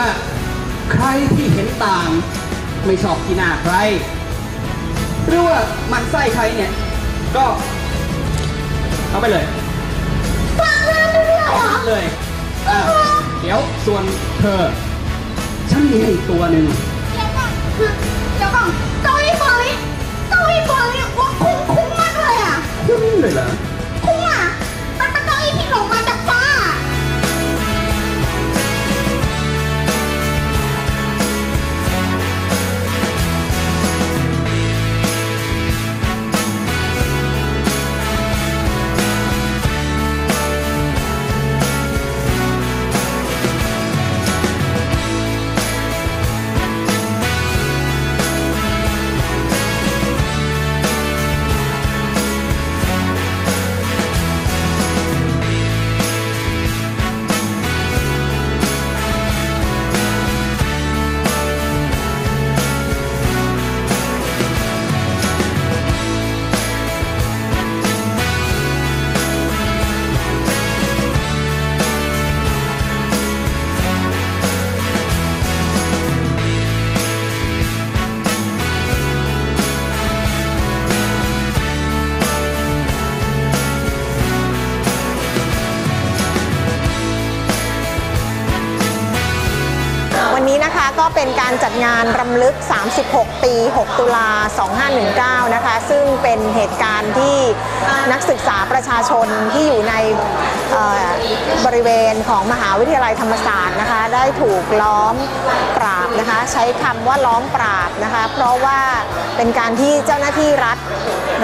รที่เห็นต่าง ไม่ชอบที่หน้าใคร หรือว่ามันไส้ใครเนี่ย ก็ เอาไปเลยฟังเรื่องเรื่อยเหรอเลยอะเดี๋ยวส่วนเธอ ฉันมีให้อีกตัวหนึ่งเดี๋ยวก่อนคือเดี๋ยวก่อนเก้าอี้ตัวนี้เก้าอี้ตัวนี้ว่าคุ้มคุ้มมากเลยอะคุ้นเลยเหรอ เป็นการจัดงานรำลึก 36 ปี 6 ตุลา 2519 นะคะ ซึ่งเป็นเหตุการณ์ที่นักศึกษาประชาชนที่อยู่ในบริเวณของมหาวิทยาลัยธรรมศาสตร์นะคะ ได้ถูกล้อมปราบนะคะ ใช้คำว่าล้อมปราบนะคะ เพราะว่าเป็นการที่เจ้าหน้าที่รัฐ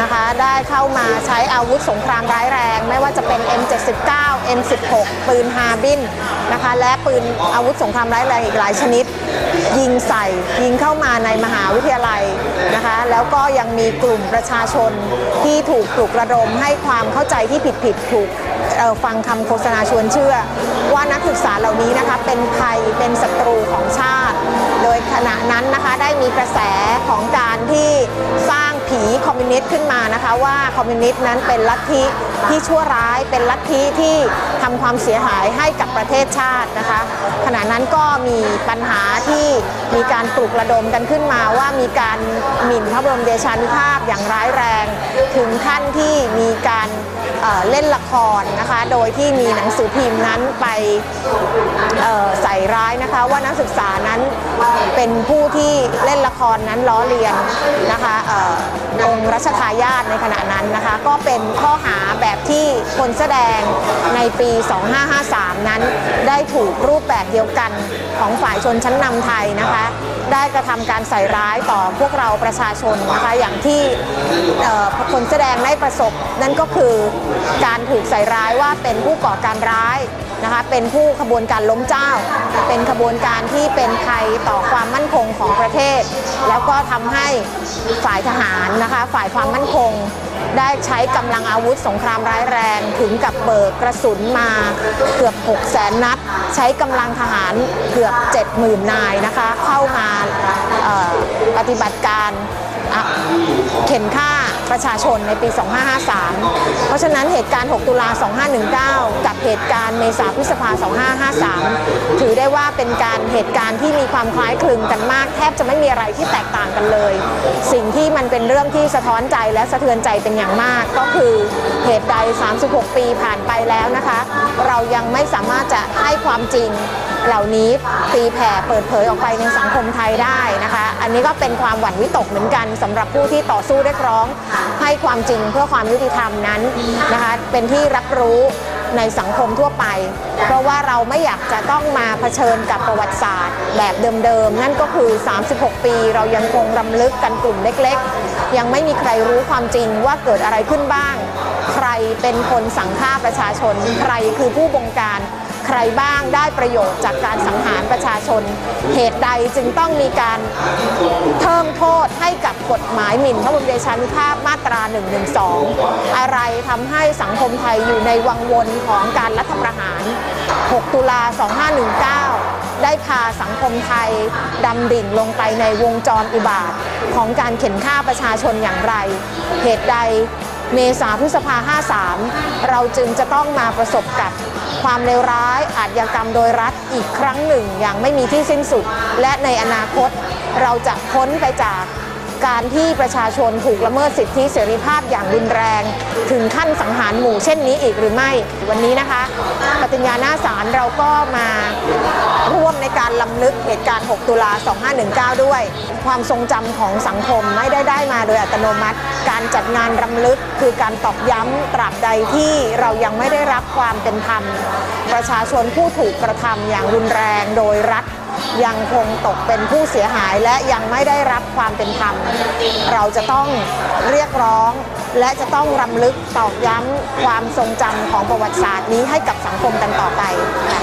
นะคะ ได้เข้ามาใช้อาวุธสงครามร้ายแรง ไม่ว่าจะเป็น M79 M16 ปืนฮาร์บินนะคะ และปืนอาวุธสงครามร้ายแรงอีกหลายชนิด ยิงใส่ยิงเข้ามาในมหาวิทยาลัยนะคะ แล้วก็ยังมีกลุ่มประชาชนที่ถูกปลุกระดมให้ความเข้าใจที่ผิดๆถูกฟังคำโฆษณาชวนเชื่อ ว่านักศึกษาเหล่านี้นะคะเป็นภัยเป็นศัตรูของชาติ โดยขณะนั้นนะคะได้มีกระแสของการที่ นี้คอมมิวนิสต์ขึ้นมานะคะว่าคอมมิวนิสต์นั้นเป็นลัทธิ ที่ชั่วร้ายเป็นลัทธิที่ทำความเสียหายให้กับประเทศชาตินะคะ ขณะนั้นก็มีปัญหาที่มีการปลุกระดมกันขึ้นมาว่ามีการหมิ่นพระบรมเดชานุภาพอย่างร้ายแรง ถึงขั้นที่มีการเเล่นละครนะคะ โดยที่มีหนังสือพิมพ์นั้นไปใส่ร้ายนะคะ ว่านักศึกษานั้นเป็นผู้ที่เล่นละครนั้นล้อเลียนนะคะเอ่อองค์รัชทายาทในขณะนั้นนะคะ ก็เป็นข้อหาแบบที่คนแสดงในปี 2553 นั้น ได้ถูกรูปแบบเดียวกันของฝ่ายชนชั้นนำไทยนะคะ ได้กระทำการใส่ร้ายต่อพวกเราประชาชนนะคะอย่างที่เอ่อคนแสดงได้ประสบ นั่นก็คือการถูกใส่ร้ายว่าเป็นผู้ก่อการร้ายนะคะเป็นผู้ขบวนการล้มเจ้า เป็นขบวนการที่เป็นภัยต่อความมั่นคงของประเทศ แล้วก็ทำให้ฝ่ายทหารนะคะฝ่ายความมั่นคง ได้ใช้กำลังอาวุธสงครามร้ายแรงถึงกับเบิกกระสุนมาเกือบ 6 0แสนนัด ใช้กำลังทหารเกือบ 70,000 นายนะคะ เข้ามาปฏิบัติการ เข็นฆ่าประชาชนในปี 2553 เพราะฉะนั้นเหตุการณ์ 6 ตุลา 2519 กับเหตุการณ์เมษาพฤษภา 2553 ถือได้ว่าเป็นการเหตุการณ์ที่มีความคล้ายคลึงกันมาก แทบจะไม่มีอะไรที่แตกต่างกันเลย สิ่งที่มันเป็นเรื่องที่สะท้อนใจและสะเทือนใจเป็นอย่างมาก ก็คือเหตุใด 36 ปีผ่านไปแล้วนะคะ เรายังไม่สามารถจะให้ความจริง เหล่านี้ตีแผ่เปิดเผยออกไปในสังคมไทยได้นะคะ อันนี้ก็เป็นความหวั่นวิตกเหมือนกันสำหรับผู้ที่ต่อสู้เรียกร้อง ให้ความจริงเพื่อความยุติธรรมนั้นนะคะ เป็นที่รับรู้ในสังคมทั่วไป เพราะว่าเราไม่อยากจะต้องมาเผชิญกับประวัติศาสตร์ แบบเดิมๆ นั่นก็คือ 36 ปี เรายังคงรำลึกกันกลุ่มเล็กๆ ยังไม่มีใครรู้ความจริงว่าเกิดอะไรขึ้นบ้าง ใครเป็นคนสั่งฆ่าประชาชน ใครคือผู้บงการ ใครบ้างได้ประโยชน์จากการสังหารประชาชน เหตุใดจึงต้องมีการเพิ่มโทษให้กับกฎหมายหมิ่นพระบรมเดชานุภาพมาตรา 112 อะไรทำให้สังคมไทยอยู่ในวังวนของการรัฐประหาร 6 ตุลา 2519 ได้พาสังคมไทยดำดิ่งลงไปในวงจรอุบาทของการเข็นฆ่าประชาชนอย่างไร เหตุใดเมษาพฤษภา 53 เราจึงจะต้องมาประสบกับ ความเลวร้ายอาชญากรรมโดยรัฐอีกครั้งหนึ่งอย่างไม่มีที่สิ้นสุด และในอนาคตเราจะพ้นไปจาก การที่ประชาชนถูกละเมิดสิทธิเสรีภาพอย่างรุนแรง ถึงขั้นสังหารหมู่เช่นนี้อีกหรือไม่ วันนี้นะคะ ปฏิญญาหน้าศาลเราก็มาร่วมในการล้ำลึกเหตุการณ์ 6 ตุลา 2519 ด้วย ความทรงจำของสังคมไม่ได้ได้มาโดยอัตโนมัติ การจัดงานรำลึกคือการตอกย้ำตราบใดที่เรายังไม่ได้รับความเป็นธรรม ประชาชนผู้ถูกกระทำอย่างรุนแรงโดยรัฐ ยังคงตกเป็นผู้เสียหายและยังไม่ได้รับความเป็นธรรม เราจะต้องเรียกร้อง และจะต้องรำลึกตอกย้ำความทรงจำของประวัติศาสตร์นี้ให้กับสังคมกันต่อไปค่ะ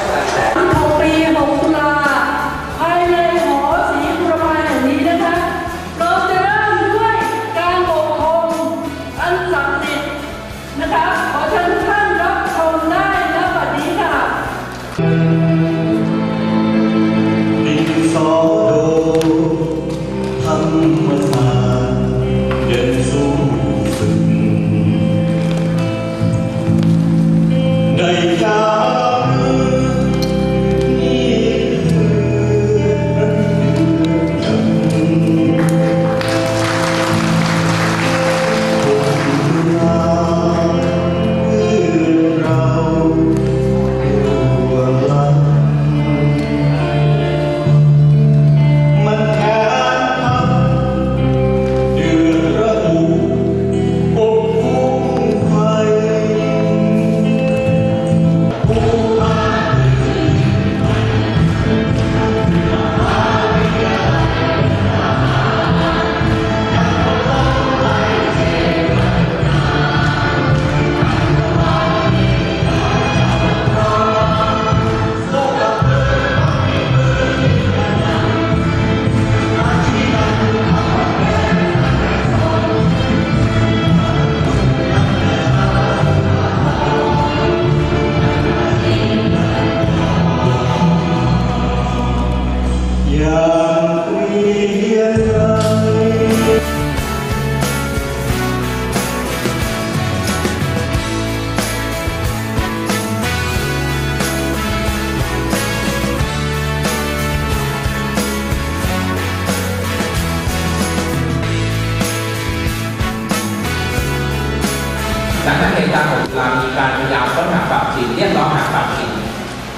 การพยายามค้นหาความจริงเรียกร้องหาความจริง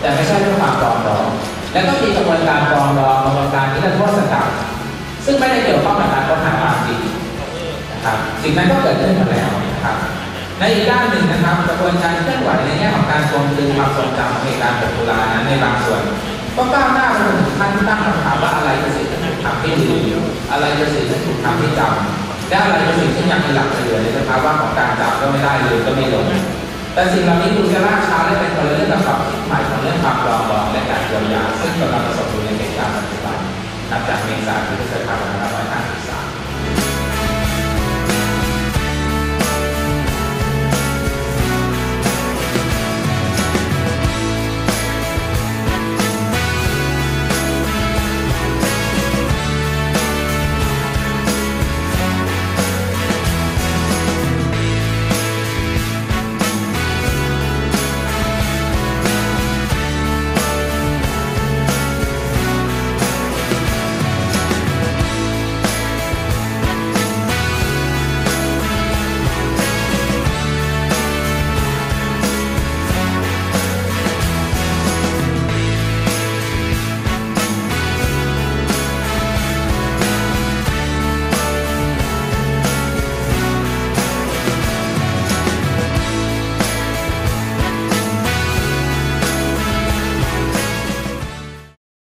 แต่ไม่ใช่ด้วยความปรองดองและก็มีกระบวนการปรองดองกระบวนการที่จะโทษกรรมซึ่งไม่ได้เกี่ยวข้องกับการค้นหาความจริงนะครับสิ่งนั้นก็เกิดขึ้นมาแล้วนะครับในอีกด้านหนึ่งนะครับกระบวนการเคลื่อนไหวในแง่ของการทวงคืนความทรงจำของเหตุการณ์6ตุลานั้นในบางส่วนก็ก้าวหน้าไปถึงขั้นที่ตั้งคำถามว่าอะไรคือสิ่งที่ถูกทำให้ลืมอะไรคือสิ่งที่ถูกทำให้จำและอะไรคือสิ่งที่ยังมีหลักเหลือในสภาวะของการจำก็ไม่ได้ลืมก็ไม่ลง แต่สิ่งเหล่านี้ดูจะล่าช้าและเป็นคนละเรื่องกับความคิดใหม่ของเรื่องความปลองดองและการเยียวยาซึ่งกำลังประสบอยู่ในเหตุการณ์ปัจจุบันนับจากเมษายนถึงพฤษภาคม